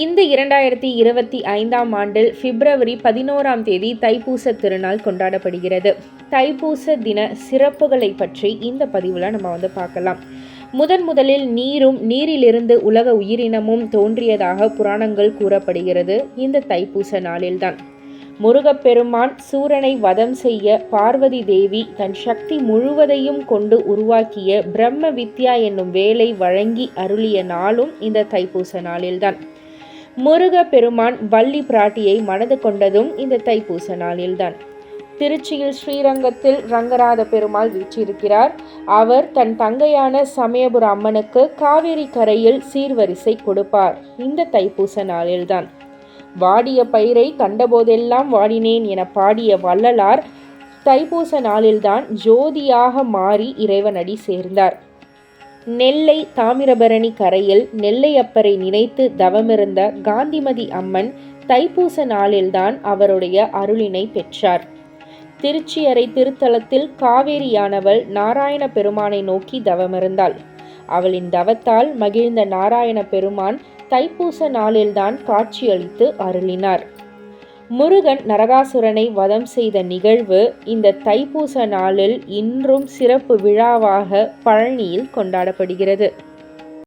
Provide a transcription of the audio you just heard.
இந்த இரண்டாயிரத்தி இருபத்தி ஐந்தாம் ஆண்டில் பிப்ரவரி பதினோராம் தேதி தைப்பூச திருநாள் கொண்டாடப்படுகிறது. தைப்பூச தின சிறப்புகளை பற்றி இந்த பதிவில் நம்ம வந்து பார்க்கலாம். முதன் முதலில் நீரும் நீரிலிருந்து உலக உயிரினமும் தோன்றியதாக புராணங்கள் கூறப்படுகிறது இந்த தைப்பூச நாளில்தான். முருகப்பெருமான் சூரனை வதம் செய்ய பார்வதி தேவி தன் சக்தி முழுவதையும் கொண்டு உருவாக்கிய பிரம்ம வித்யா என்னும் வேலை வழங்கி அருளிய நாளும் இந்த தைப்பூச நாளில்தான். முருக பெருமான் வள்ளி பிராட்டியை மனது கொண்டதும் இந்த தைப்பூச நாளில்தான். திருச்சியில் ஸ்ரீரங்கத்தில் ரங்கராத பெருமாள் வீற்றிருக்கிறார். அவர் தன் தங்கையான சமயபுர அம்மனுக்கு காவேரி கரையில் சீர்வரிசை கொடுப்பார். இந்த தைப்பூச நாளில்தான். வாடிய பயிரை கண்டபோதெல்லாம் வாடினேன் என பாடிய வள்ளலார் தைப்பூச நாளில்தான் ஜோதியாக மாறி இறைவனடி சேர்ந்தார். நெல்லை தாமிரபரணி கரையில் நெல்லையப்பரை நினைத்து தவமிருந்த காந்திமதி அம்மன் தைப்பூச நாளில்தான் அவருடைய அருளினை பெற்றார். திருச்சியறை திருத்தலத்தில் காவேரியானவள் நாராயண பெருமானை நோக்கி தவமிருந்தாள். அவளின் தவத்தால் மகிழ்ந்த நாராயண பெருமான் தைப்பூச நாளில்தான் காட்சியளித்து அருளினார். முருகன் நரகாசுரனை வதம் செய்த நிகழ்வு இந்த தைப்பூச நாளில் இன்றும் சிறப்பு விழாவாக பழனியில் கொண்டாடப்படுகிறது.